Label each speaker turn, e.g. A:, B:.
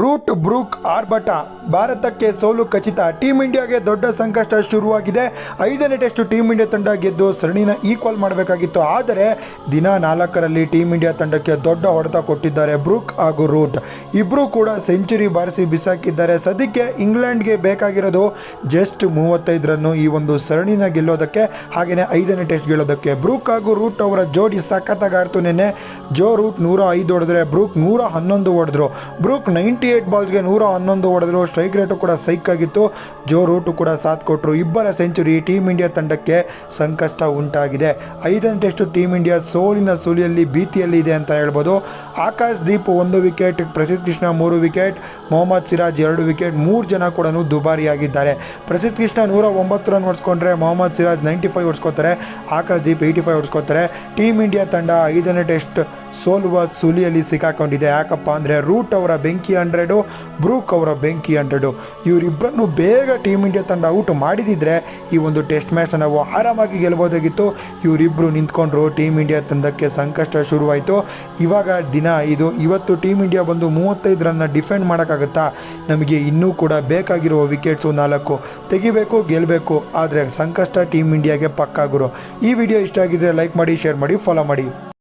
A: Root Brooke ಆರ್ಭಟ. ಭಾರತಕ್ಕೆ ಸೋಲು ಖಚಿತ. ಟೀಂ ಇಂಡಿಯಾಗೆ ದೊಡ್ಡ ಸಂಕಷ್ಟ ಶುರುವಾಗಿದೆ. ಐದನೇ ಟೆಸ್ಟ್ ಟೀಂ ಇಂಡಿಯಾ ತಂಡ ಗೆದ್ದು ಸರಣಿನ ಈಕ್ವಲ್ ಮಾಡಬೇಕಾಗಿತ್ತು. ಆದರೆ ದಿನ ನಾಲ್ಕರಲ್ಲಿ ಟೀಂ ಇಂಡಿಯಾ ತಂಡಕ್ಕೆ ದೊಡ್ಡ ಹೊಡೆತ ಕೊಟ್ಟಿದ್ದಾರೆ ಬ್ರೂಕ್ ಹಾಗೂ ರೂಟ್. ಇಬ್ಬರೂ ಕೂಡ ಸೆಂಚುರಿ ಬಾರಿಸಿ ಬಿಸಾಕಿದ್ದಾರೆ. ಸದ್ಯಕ್ಕೆ ಇಂಗ್ಲೆಂಡ್ಗೆ ಬೇಕಾಗಿರೋದು ಜಸ್ಟ್ ಮೂವತ್ತೈದು ರನ್ನು ಈ ಒಂದು ಸರಣಿನ ಗೆಲ್ಲೋದಕ್ಕೆ ಹಾಗೆಯೇ ಐದನೇ ಟೆಸ್ಟ್ ಗೆಲ್ಲೋದಕ್ಕೆ. ಬ್ರೂಕ್ ಹಾಗೂ ರೂಟ್ ಅವರ ಜೋಡಿ ಸಖತ್ತಾಗಿ ಆಡ್ತು ನಿನ್ನೆ. ಜೋ ರೂಟ್ ನೂರ ಐದು ಹೊಡೆದ್ರೆ ಬ್ರೂಕ್ ನೂರ ಹನ್ನೊಂದು ಹೊಡೆದ್ರು. ಬ್ರೂಕ್ ನೈಂಟಿ ಏಟ್ ಬಾಲ್ಸ್ಗೆ ನೂರ ಹನ್ನೊಂದು ಹೊಡೆದ್ರು. ಸ್ಟ್ರೈಕ್ ರೇಟು ಕೂಡ ಸೈಕ್ ಆಗಿತ್ತು. ಜೋ ರೂಟು ಕೂಡ ಸಾಥ್ ಕೊಟ್ಟರು ಇಬ್ಬರ ಸೆಂಚುರಿ ಟೀಮ್ ಇಂಡಿಯಾ ತಂಡಕ್ಕೆ ಸಂಕಷ್ಟ ಉಂಟಾಗಿದೆ. ಐದನೇ ಟೆಸ್ಟು ಟೀಮ್ ಇಂಡಿಯಾ ಸೋಲಿನ ಸುಳಿಯಲ್ಲಿ ಭೀತಿಯಲ್ಲಿ ಇದೆ ಅಂತ ಹೇಳ್ಬೋದು. ಆಕಾಶ್ ದೀಪ್ ಒಂದು ವಿಕೆಟ್ ಪ್ರಸಿದ್ಧ ಕೃಷ್ಣ ಮೂರು ವಿಕೆಟ್ ಮೊಹಮ್ಮದ್ ಸಿರಾಜ್ ಎರಡು ವಿಕೆಟ್ ಮೂರು ಜನ ಕೂಡ ದುಬಾರಿಯಾಗಿದ್ದಾರೆ. ಪ್ರಸಿದ್ಧ ಕೃಷ್ಣ ನೂರ ಒಂಬತ್ತು ರನ್ ಹೊಡ್ಸ್ಕೊಂಡ್ರೆ, ಮೊಹಮ್ಮದ್ ಸಿರಾಜ್ ನೈಂಟಿ ಫೈವ್ ಹೊಡ್ಸ್ಕೊತಾರೆ, ಆಕಾಶ್ ದೀಪ್ ಏಯ್ಟಿ ಫೈವ್ ಹೊಡ್ಸ್ಕೊತಾರೆ. ಟೀಮ್ ಇಂಡಿಯಾ ತಂಡ ಐದನೇ ಟೆಸ್ಟ್ ಸೋಲುವ ಸುಲಿಯಲ್ಲಿ ಸಿಕ್ಕಾಕೊಂಡಿದೆ. ಯಾಕಪ್ಪ ಅಂದರೆ ರೂಟ್ ಅವರ ಬೆಂಕಿ ಹಂಡ್ರೆಡು ಬ್ರೂಕ್ ಅವರ ಬೆಂಕಿ ಹಂಡ್ರೆಡು ಇವರಿಬ್ಬರನ್ನು ಬೇಗ ಟೀಮ್ ಇಂಡಿಯಾ ತಂಡ ಔಟ್ ಮಾಡಿದಿದ್ರೆ ಈ ಒಂದು ಟೆಸ್ಟ್ ಮ್ಯಾಚ್ನ ನಾವು ಆರಾಮಾಗಿ ಗೆಲ್ಬೋದಾಗಿತ್ತು ಇವರಿಬ್ಬರು ನಿಂತ್ಕೊಂಡ್ರು ಟೀಮ್ ಇಂಡಿಯಾ ತಂಡಕ್ಕೆ ಸಂಕಷ್ಟ ಶುರುವಾಯಿತು. ಇವಾಗ ದಿನ ಇದು, ಇವತ್ತು ಟೀಮ್ ಇಂಡಿಯಾ ಬಂದು ಮೂವತ್ತೈದು ರನ್ನ ಡಿಫೆಂಡ್ ಮಾಡೋಕ್ಕಾಗುತ್ತಾ? ನಮಗೆ ಇನ್ನೂ ಕೂಡ ಬೇಕಾಗಿರುವ ವಿಕೆಟ್ಸು ನಾಲ್ಕು. ತೆಗಿಬೇಕು ಗೆಲ್ಲಬೇಕು ಆದರೆ ಸಂಕಷ್ಟ ಟೀಮ್ ಇಂಡಿಯಾಗೆ ಪಕ್ಕಾಗುರು. ಈ ವಿಡಿಯೋ ಇಷ್ಟ ಆಗಿದ್ರೆ ಲೈಕ್ ಮಾಡಿ ಶೇರ್ ಮಾಡಿ ಫಾಲೋ ಮಾಡಿ.